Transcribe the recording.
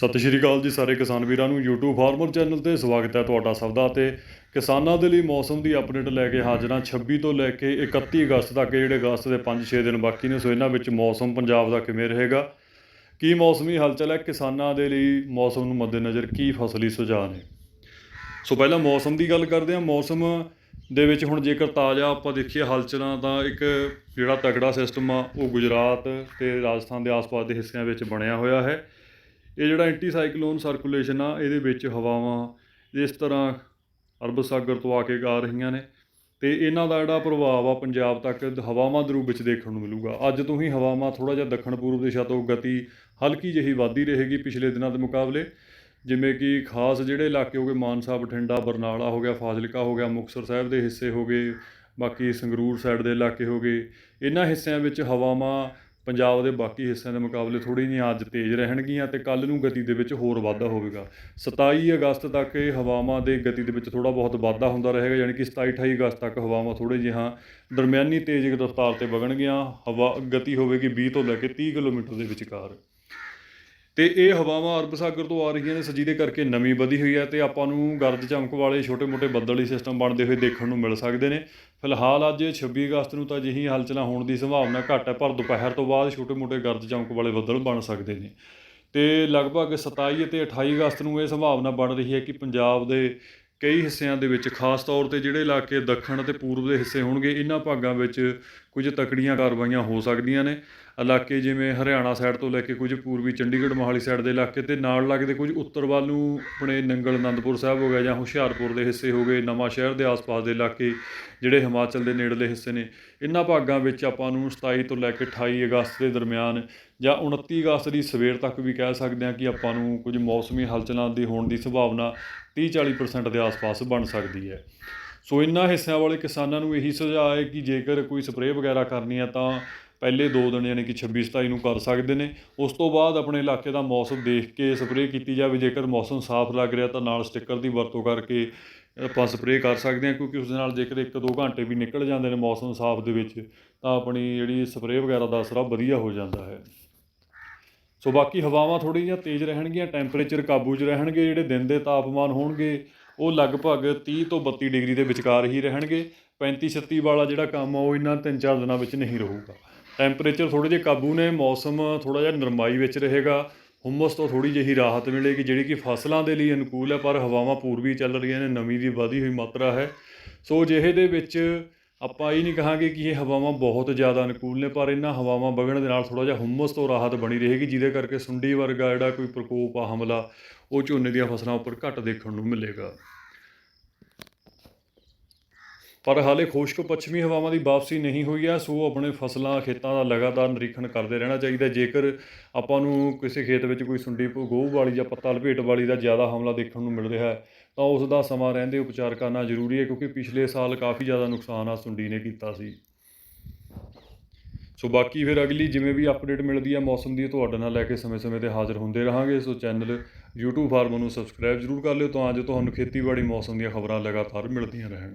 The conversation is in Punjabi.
ਸਤਿ ਸ਼੍ਰੀ ਅਕਾਲ ਜੀ ਸਾਰੇ ਕਿਸਾਨ ਵੀਰਾਂ ਨੂੰ YouTube ਫਾਰਮਰ ਚੈਨਲ ਤੇ ਸਵਾਗਤ ਹੈ ਤੁਹਾਡਾ ਸਭ ਦਾ ਤੇ ਕਿਸਾਨਾਂ ਦੇ ਲਈ ਮੌਸਮ ਦੀ ਅਪਡੇਟ ਲੈ ਕੇ ਹਾਜ਼ਰ ਹਾਂ। 26 ਤੋਂ ਲੈ ਕੇ 31 ਅਗਸਤ ਤੱਕ ਜਿਹੜੇ ਅਗਸਤ ਦੇ 5-6 ਦਿਨ ਬਾਕੀ ਨੇ, ਸੋ ਇਹਨਾਂ ਵਿੱਚ ਮੌਸਮ ਪੰਜਾਬ ਦਾ ਕਿਵੇਂ ਰਹੇਗਾ? ਕੀ ਮੌਸਮੀ ਹਲਚਲ ਹੈ? ਕਿਸਾਨਾਂ ਦੇ ਲਈ ਮੌਸਮ ਨੂੰ ਮੱਦੇਨਜ਼ਰ ਕੀ ਫਸਲੀ ਸੁਝਾਅ ਨੇ? ਸੋ ਪਹਿਲਾਂ ਮੌਸਮ ਦੀ ਗੱਲ ਕਰਦੇ ਹਾਂ। ਮੌਸਮ ਦੇ ਵਿੱਚ ਹੁਣ ਜੇਕਰ ਤਾਜ਼ਾ ਆਪਾਂ ਦੇਖੀਏ ਹਲਚਲਾਂ ਤਾਂ ਇੱਕ ਜਿਹੜਾ ਤਗੜਾ ਸਿਸਟਮ ਆ, ਉਹ ਗੁਜਰਾਤ ਤੇ ਰਾਜਸਥਾਨ ਦੇ ਆਸ-ਪਾਸ ਦੇ ਹਿੱਸਿਆਂ ਵਿੱਚ ਬਣਿਆ ਹੋਇਆ ਹੈ। ਇਹ ਜਿਹੜਾ ਐਂਟੀ ਸਾਈਕਲੋਨ ਸਰਕੂਲੇਸ਼ਨ ਆ, ਇਹਦੇ ਵਿੱਚ ਹਵਾਵਾਂ ਇਸ ਤਰ੍ਹਾਂ ਅਰਬ ਸਾਗਰ ਤੋਂ ਆ ਕੇ ਗਾ ਰਹੀਆਂ ਨੇ। ਤੇ ਇਹਨਾਂ ਦਾ ਜਿਹੜਾ ਪ੍ਰਭਾਵ ਆ ਪੰਜਾਬ ਤੱਕ ਹਵਾਵਾਂ ਦੇ ਰੂਪ ਵਿੱਚ ਦੇਖਣ ਨੂੰ ਮਿਲੂਗਾ। ਅੱਜ ਤੋਂ ਹੀ ਹਵਾਵਾਂ ਥੋੜਾ ਜਿਹਾ ਦੱਖਣ ਪੂਰਬ ਦਿਸ਼ਾ ਤੋਂ ਗਤੀ ਹਲਕੀ ਜਿਹੀ ਵਧਦੀ ਰਹੇਗੀ ਪਿਛਲੇ ਦਿਨਾਂ ਦੇ ਮੁਕਾਬਲੇ। ਜਿਵੇਂ ਕਿ ਖਾਸ ਜਿਹੜੇ ਇਲਾਕੇ ਹੋ ਗਏ, ਮਾਨਸਾ, ਬਠਿੰਡਾ, ਬਰਨਾਲਾ ਹੋ ਗਿਆ, ਫਾਜ਼ਿਲਕਾ ਹੋ ਗਿਆ, ਮੁਕਤਸਰ ਸਾਹਿਬ ਦੇ ਹਿੱਸੇ ਹੋ ਗਏ, ਬਾਕੀ ਸੰਗਰੂਰ ਸਾਈਡ ਦੇ ਇਲਾਕੇ ਹੋ ਗਏ। ਇਹਨਾਂ ਹਿੱਸਿਆਂ ਵਿੱਚ ਹਵਾਵਾਂ ਪੰਜਾਬ ਦੇ ਬਾਕੀ ਹਿੱਸਿਆਂ ਦੇ ਮੁਕਾਬਲੇ ਥੋੜੀ ਜਿਹੀਆਂ ਅੱਜ ਤੇਜ਼ ਰਹਿਣਗੀਆਂ ਤੇ ਕੱਲ ਨੂੰ ਗਤੀ ਦੇ ਵਿੱਚ ਹੋਰ ਵਾਧਾ ਹੋਵੇਗਾ। 27 ਅਗਸਤ ਤੱਕ ਇਹ ਹਵਾਵਾਂ ਦੇ ਗਤੀ ਦੇ ਵਿੱਚ ਥੋੜਾ ਬਹੁਤ ਵਾਧਾ ਹੁੰਦਾ ਰਹੇਗਾ, ਯਾਨੀ ਕਿ 27 28 ਅਗਸਤ ਤੱਕ ਹਵਾਵਾਂ ਥੋੜੇ ਜਿਹਾ ਦਰਮਿਆਨੀ ਤੇਜ਼ ਰਫ਼ਤਾਰ ਤੇ ਵਗਣਗੀਆਂ, ਹਵਾ ਗਤੀ ਹੋਵੇਗੀ 20 ਤੋਂ ਲੈ ਕੇ 30 ਕਿਲੋਮੀਟਰ ਦੇ ਵਿਚਕਾਰ। ਤੇ ਇਹ ਹਵਾਵਾਂ ਅਰਬ ਸਾਗਰ ਤੋਂ ਆ ਰਹੀਆਂ ਨੇ ਸੋ ਜਿਹਦੇ ਕਰਕੇ ਨਮੀ ਵਧੀ ਹੋਈ ਹੈ ਤੇ ਆਪਾਂ ਨੂੰ ਗਰਜ ਚਮਕ ਵਾਲੇ ਛੋਟੇ-ਮੋਟੇ ਬੱਦਲੀ ਸਿਸਟਮ ਬਣਦੇ ਹੋਏ ਦੇਖਣ ਨੂੰ ਮਿਲ ਸਕਦੇ ਨੇ। ਫਿਲਹਾਲ ਅੱਜ 26 ਅਗਸਤ ਨੂੰ ਤਾਂ ਅਜਿਹੀ ਹਲਚਲਾਂ ਹੋਣ ਦੀ ਸੰਭਾਵਨਾ ਘੱਟ ਹੈ, ਪਰ ਦੁਪਹਿਰ ਤੋਂ ਬਾਅਦ ਛੋਟੇ-ਮੋਟੇ ਗਰਜ ਚਮਕ ਵਾਲੇ ਬੱਦਲ ਬਣ ਸਕਦੇ ਨੇ। ਤੇ ਲਗਭਗ 27 ਅਤੇ 28 ਅਗਸਤ ਨੂੰ ਇਹ ਸੰਭਾਵਨਾ ਬਣ ਰਹੀ ਹੈ ਕਿ ਪੰਜਾਬ ਦੇ ਕਈ ਹਿੱਸਿਆਂ ਦੇ ਵਿੱਚ, ਖਾਸ ਤੌਰ ਤੇ ਜਿਹੜੇ ਇਲਾਕੇ ਦੱਖਣ ਅਤੇ ਪੂਰਬ ਦੇ ਹਿੱਸੇ ਹੋਣਗੇ, ਇਹਨਾਂ ਭਾਗਾਂ ਵਿੱਚ ਕੁਝ ਤਕੜੀਆਂ ਕਾਰਵਾਈਆਂ ਹੋ ਸਕਦੀਆਂ ਨੇ। ਇਲਾਕੇ ਜਿਵੇਂ ਹਰਿਆਣਾ ਸਾਈਡ ਤੋਂ ਲੈ ਕੇ ਕੁਝ ਪੂਰਬੀ ਚੰਡੀਗੜ੍ਹ ਮੋਹਾਲੀ ਸਾਈਡ ਦੇ ਇਲਾਕੇ ਤੇ ਨਾਲ ਲੱਗਦੇ ਕੁਝ ਉੱਤਰ ਵੱਲ ਨੂੰ ਆਪਣੇ ਨੰਗਲ ਅਨੰਦਪੁਰ ਸਾਹਿਬ ਹੋ ਗਿਆ ਜਾਂ ਹੁਸ਼ਿਆਰਪੁਰ ਦੇ ਹਿੱਸੇ ਹੋ ਗਏ ਨਵਾਂ ਸ਼ਹਿਰ ਦੇ ਆਸ-ਪਾਸ ਦੇ ਇਲਾਕੇ ਜਿਹੜੇ ਹਿਮਾਚਲ ਦੇ ਨੇੜਲੇ ਹਿੱਸੇ ਨੇ। ਇਹਨਾਂ ਭਾਗਾਂ ਵਿੱਚ ਆਪਾਂ ਨੂੰ 27 ਤੋਂ ਲੈ ਕੇ 28 ਅਗਸਤ ਦੇ ਦਰਮਿਆਨ ਜਾਂ 29 ਅਗਸਤ ਦੀ ਸਵੇਰ ਤੱਕ ਵੀ ਕਹਿ ਸਕਦੇ ਹਾਂ ਕਿ ਆਪਾਂ ਨੂੰ ਕੁਝ ਮੌਸਮੀ ਹਲਚਲਾਂ ਦੀ ਹੋਣ ਦੀ ਸੰਭਾਵਨਾ 30-40% ਦੇ ਆਸ-ਪਾਸ ਬਣ ਸਕਦੀ ਹੈ। ਸੋ ਇਨ੍ਹਾਂ ਹਿੱਸਿਆਂ ਵਾਲੇ ਕਿਸਾਨਾਂ ਨੂੰ ਇਹੀ ਸੁਝਾਅ ਹੈ ਕਿ ਜੇਕਰ ਕੋਈ ਸਪਰੇਅ ਵਗੈਰਾ ਕਰਨੀ ਹੈ ਤਾਂ ਪਹਿਲੇ ਦੋ ਦਿਨ ਯਾਨੀ ਕਿ 26 27 ਨੂੰ ਕਰ ਸਕਦੇ ਨੇ। ਉਸ ਤੋਂ ਬਾਅਦ ਆਪਣੇ ਇਲਾਕੇ ਦਾ ਮੌਸਮ ਦੇਖ ਕੇ ਸਪਰੇਅ ਕੀਤੀ ਜਾਵੇ। ਜੇਕਰ ਮੌਸਮ ਸਾਫ਼ ਲੱਗ ਰਿਹਾ ਤਾਂ ਨਾਲ ਸਟicker ਦੀ ਵਰਤੋਂ ਕਰਕੇ ਆਪਾਂ ਸਪਰੇਅ ਕਰ ਸਕਦੇ ਹਾਂ, ਕਿਉਂਕਿ ਉਸ ਦੇ ਨਾਲ ਜੇਕਰ 1-2 ਘੰਟੇ ਵੀ ਨਿਕਲ ਜਾਂਦੇ ਨੇ ਮੌਸਮ ਸਾਫ਼ ਦੇ ਵਿੱਚ, ਤਾਂ ਆਪਣੀ ਜਿਹੜੀ ਸਪਰੇਅ ਵਗੈਰਾ ਦਾ ਅਸਰ ਵਧੀਆ ਹੋ ਜਾਂਦਾ ਹੈ। ਸੋ ਬਾਕੀ ਹਵਾਵਾਂ ਥੋੜ੍ਹੀਆਂ ਜਿਹੀਆਂ ਤੇਜ਼ ਰਹਿਣਗੀਆਂ ਟੈਂਪਰੇਚਰ ਕਾਬੂ 'ਚ ਰਹਿਣਗੇ, ਜਿਹੜੇ ਦਿਨ ਦੇ ਤਾਪਮਾਨ ਹੋਣਗੇ, ਉਹ ਲਗਭਗ 30 ਤੋਂ 32 ਡਿਗਰੀ ਦੇ ਵਿਚਕਾਰ ਹੀ ਰਹਿਣਗੇ। 35 36 ਵਾਲਾ ਜਿਹੜਾ ਕੰਮ ਆ, ਉਹ ਇਹਨਾਂ 3-4 ਦਿਨਾਂ ਵਿੱਚ ਨਹੀਂ ਰਹੂਗਾ। ਟੈਂਪਰੇਚਰ ਥੋੜੇ ਜਿਹੇ ਕਾਬੂ ਨੇ, ਮੌਸਮ ਥੋੜਾ ਜਿਹਾ ਨਰਮਾਈ ਵਿੱਚ ਰਹੇਗਾ। ਹੁਮਸ ਤੋਂ ਥੋੜੀ ਜਿਹੀ ਰਾਹਤ ਮਿਲੇਗੀ, ਜਿਹੜੀ ਕਿ ਫਸਲਾਂ ਦੇ ਲਈ ਅਨੁਕੂਲ ਹੈ, ਪਰ ਹਵਾਵਾਂ ਪੂਰਬੀ ਚੱਲ ਰਹੀਆਂ ਨੇ, ਨਮੀ ਦੀ ਵਧੀ ਹੋਈ ਮਾਤਰਾ ਹੈ। ਸੋ ਜਿਹੇ ਦੇ ਵਿੱਚ ਆਪਾਂ ਇਹ ਨਹੀਂ ਕਹਾਂਗੇ ਕਿ ਇਹ ਹਵਾਵਾਂ ਬਹੁਤ ਜ਼ਿਆਦਾ ਅਨੁਕੂਲ ਨੇ, ਪਰ ਇਹਨਾਂ ਹਵਾਵਾਂ ਵਗਣ ਦੇ ਨਾਲ ਥੋੜਾ ਜਿਹਾ ਹੁਮਸ ਤੋਂ ਰਾਹਤ ਬਣੀ ਰਹੇਗੀ, ਜਿਹਦੇ ਕਰਕੇ ਸੁੰਡੀ ਵਰਗਾ ਜਿਹੜਾ ਕੋਈ ਪ੍ਰਕੋਪ ਆ, ਹਮਲਾ, ਉਹ ਝੋਨੇ ਦੀਆਂ ਫਸਲਾਂ ਉੱਪਰ ਘੱਟ ਦੇਖਣ ਨੂੰ ਮਿਲੇਗਾ। ਪਰ ਹਾਲੇ ਖੁਸ਼ਕ ਪੱਛਮੀ ਹਵਾਵਾਂ ਦੀ ਵਾਪਸੀ ਨਹੀਂ ਹੋਈ ਹੈ, ਸੋ ਆਪਣੇ ਫਸਲਾਂ, ਖੇਤਾਂ ਦਾ ਲਗਾਤਾਰ ਨਿਰੀਖਣ ਕਰਦੇ ਰਹਿਣਾ ਚਾਹੀਦਾ ਜੇਕਰ ਆਪਾਂ ਨੂੰ ਕਿਸੇ ਖੇਤ ਵਿੱਚ ਕੋਈ ਸੁੰਡੀ ਗੋਹ ਵਾਲੀ ਜਾਂ ਪੱਤਾ ਲਪੇਟ ਵਾਲੀ ਦਾ ਜ਼ਿਆਦਾ ਹਮਲਾ ਦੇਖਣ ਨੂੰ ਮਿਲ ਰਿਹਾ ਹੈ, ਤਾਂ ਉਸ ਦਾ ਸਮਾਂ ਰਹਿੰਦੇ ਉਪਚਾਰ ਕਰਨਾ ਜ਼ਰੂਰੀ ਹੈ, ਕਿਉਂਕਿ ਪਿਛਲੇ ਸਾਲ ਕਾਫੀ ਜ਼ਿਆਦਾ ਨੁਕਸਾਨ ਆ ਸੁੰਡੀ ਨੇ ਕੀਤਾ ਸੀ। ਸੋ ਬਾਕੀ ਫਿਰ ਅਗਲੀ ਜਿਵੇਂ ਵੀ ਅਪਡੇਟ ਮਿਲਦੀ ਹੈ, ਮੌਸਮ ਦੀ ਤੁਹਾਡੇ ਨਾਲ ਲੈ ਕੇ ਸਮੇਂ-ਸਮੇਂ ਤੇ ਹਾਜ਼ਰ ਹੁੰਦੇ ਰਹਾਂਗੇ, ਸੋ ਚੈਨਲ YouTube ਫਾਰਮ ਨੂੰ ਸਬਸਕ੍ਰਾਈਬ ਜ਼ਰੂਰ ਕਰ ਲਿਓ, ਤਾਂ ਜੋ ਤੁਹਾਨੂੰ ਖੇਤੀਬਾੜੀ ਮੌਸਮ ਦੀਆਂ ਖਬਰਾਂ ਲਗਾਤਾਰ ਮਿਲਦੀਆਂ ਰਹਿਣ।